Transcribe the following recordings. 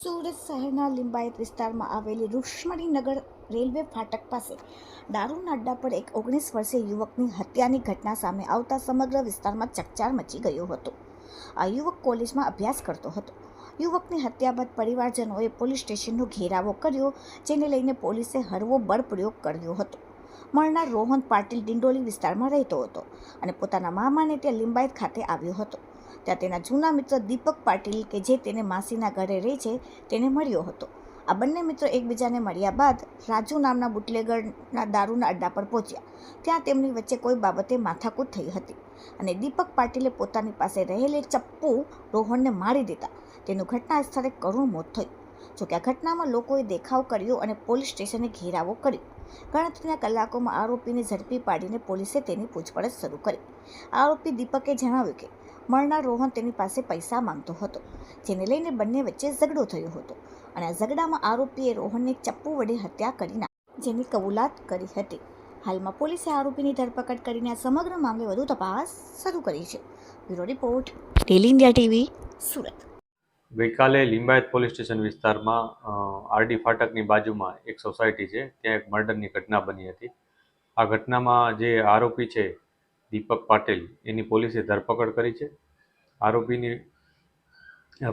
સુરત શહેરના લિંબાયત વિસ્તારમાં આવેલી રૂક્ષ્મણીનગર રેલવે ફાટક પાસે દારૂના અડ્ડા પર એક ઓગણીસ વર્ષીય યુવકની હત્યાની ઘટના સામે આવતા સમગ્ર વિસ્તારમાં ચકચાર મચી ગયો હતો. આ યુવક કોલેજમાં અભ્યાસ કરતો હતો. યુવકની હત્યા બાદ પરિવારજનોએ પોલીસ સ્ટેશનનો ઘેરાવો કર્યો, જેને લઈને પોલીસે હળવો બળ પ્રયોગ કર્યો હતો. મળનાર રોહન પાટીલ ડિંડોલી વિસ્તારમાં રહેતો હતો અને પોતાના મામાને ત્યાં લિંબાયત ખાતે આવ્યો હતો. ત્યાં તેના જૂના મિત્ર દીપક પાટીલ કે જે તેને માસીના ઘરે રહે છે, તેને મળ્યો હતો. આ બંને મિત્રો એકબીજાને મળ્યા બાદ રાજુ નામના બુટલેગરના દારૂના અડ્ડા પર પહોંચ્યા. ત્યાં તેમની વચ્ચે કોઈ બાબતે માથાકૂટ થઈ હતી અને દીપક પાટીલે પોતાની પાસે રહેલી ચપ્પુ રોહનને મારી દીધા. તેનું ઘટના સ્થળે કરુણ મોત થયું. જોકે આ ઘટનામાં લોકોએ દેખાવ કર્યો અને પોલીસ સ્ટેશને ઘેરાવો કર્યો. ગણતરીના કલાકોમાં આરોપીને ઝડપી પાડીને પોલીસે તેની પૂછપરછ શરૂ કરી. આરોપી દીપકે જણાવ્યું કે મળનાર રોહન તેની પાસે પૈસા માંગતો હતો, જેને લઈને બંને વચ્ચે ઝઘડો થયો હતો. અને આ ઝઘડામાં આરોપીએ રોહનને ચપ્પુ વડે હત્યા કરી નાખી, જેની કબૂલાત કરી હતી. હાલમાં પોલીસે આરોપીની ધરપકડ કરીને આ સમગ્ર મામલે વધુ તપાસ શરૂ કરી છે. Bureau report, daily India TV, Surat. ગઈકાલે લિંબાયત પોલીસ સ્ટેશન વિસ્તારમાં આરડી ફાટકની બાજુમાં એક સોસાયટી છે, ત્યાં એક મર્ડરની ઘટના બની હતી. આ ઘટનામાં જે આરોપી છે દીપક પાટીલ એની પોલીસે ધરપકડ કરી છે. આરોપીની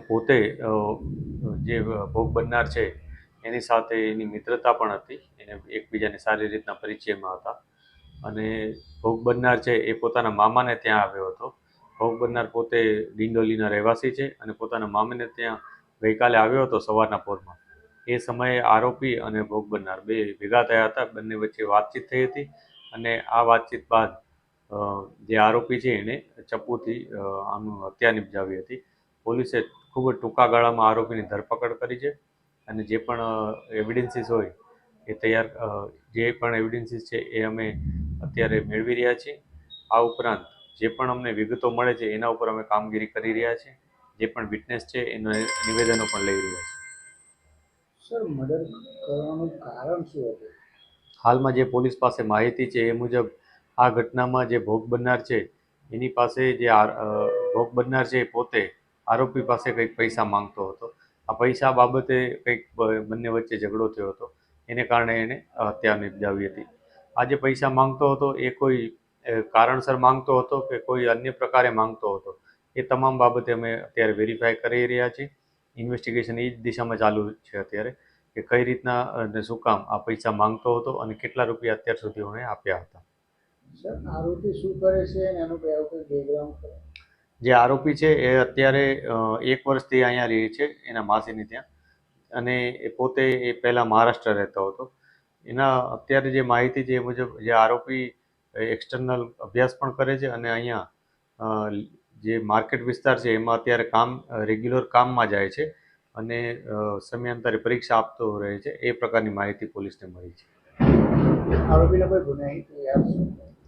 પોતે જે ભોગ બનનાર છે, એની સાથે એની મિત્રતા પણ હતી. એને એકબીજાને સારી રીતના પરિચયમાં હતા. અને ભોગ બનનાર છે એ પોતાના મામાને ત્યાં આવ્યો હતો. ભોગ બનનાર પોતે ડિંડોલીના રહેવાસી છે અને પોતાના મામાને ત્યાં ગઈકાલે આવ્યો હતો સવારના પોરમાં. એ સમયે આરોપી અને ભોગ બનનાર બે ભેગા થયા હતા. બંને વચ્ચે વાતચીત થઈ હતી અને આ વાતચીત બાદ જે આરોપી છે એને ચપ્પુથી આમ હત્યા નિપજાવી હતી. પોલીસે ખૂબ જ ટૂંકા ગાળામાં આરોપીની ધરપકડ કરી છે અને જે પણ એવિડન્સીસ હોય એ તૈયાર જે પણ એવિડન્સીસ છે એ અમે અત્યારે મેળવી રહ્યા છીએ. આ ઉપરાંત જે પણ અમને વિગતો મળે છે એના ઉપર અમે કામગીરી કરી રહ્યા છીએ. જે પણ વિટનેસ છે એના નિવેદનો પણ લઈ રહ્યા છીએ. સર મર્ડર કરવાનું કારણ શું હતું? હાલમાં જે પોલીસ પાસે માહિતી છે એ મુજબ આ ઘટનામાં જે ભોગ બનનાર છે, એની પાસે જે ભોગ બનનાર છે પોતે આરોપી પાસે કંઈક પૈસા માંગતો હતો. આ પૈસા બાબતે કંઈક બંને વચ્ચે ઝઘડો થયો હતો. એને કારણે એને હત્યા નિપજાવી હતી. આ જે પૈસા માંગતો હતો એ કોઈ કારણસર માંગતો હતો કે કોઈ અન્ય પ્રકારે માંગતો હતો? એ તમામ બાબતે અમે અત્યારે વેરીફાઈ કરી રહ્યા છીએ. ઇન્વેસ્ટિગેશન એ જ દિશામાં ચાલુ છે અત્યારે કે કઈ રીતના અને શું કામ આ પૈસા માંગતો હતો અને કેટલા રૂપિયા અત્યાર સુધી અમે આપ્યા હતા. આરોપી શું કરે છે અને એનું બેકગ્રાઉન્ડ જે આરોપી છે એ અત્યારે એક વર્ષથી અહીંયા રહે છે એના માસીની ત્યાં. અને એ પોતે એ પહેલાં મહારાષ્ટ્ર રહેતો હતો. એના અત્યારે જે માહિતી છે એ મુજબ જે આરોપી એક્સટર્નલ અભ્યાસ પણ કરે છે અને અહીંયા જે માર્કેટ વિસ્તાર છે એમાં અત્યારે કામ રેગ્યુલર કામમાં જાય છે અને સમયાંતરે પરીક્ષા આપતો રહે છે. એ પ્રકારની માહિતી પોલીસને મળી છે. આરોપીને કોઈ ગુનાહિત છે?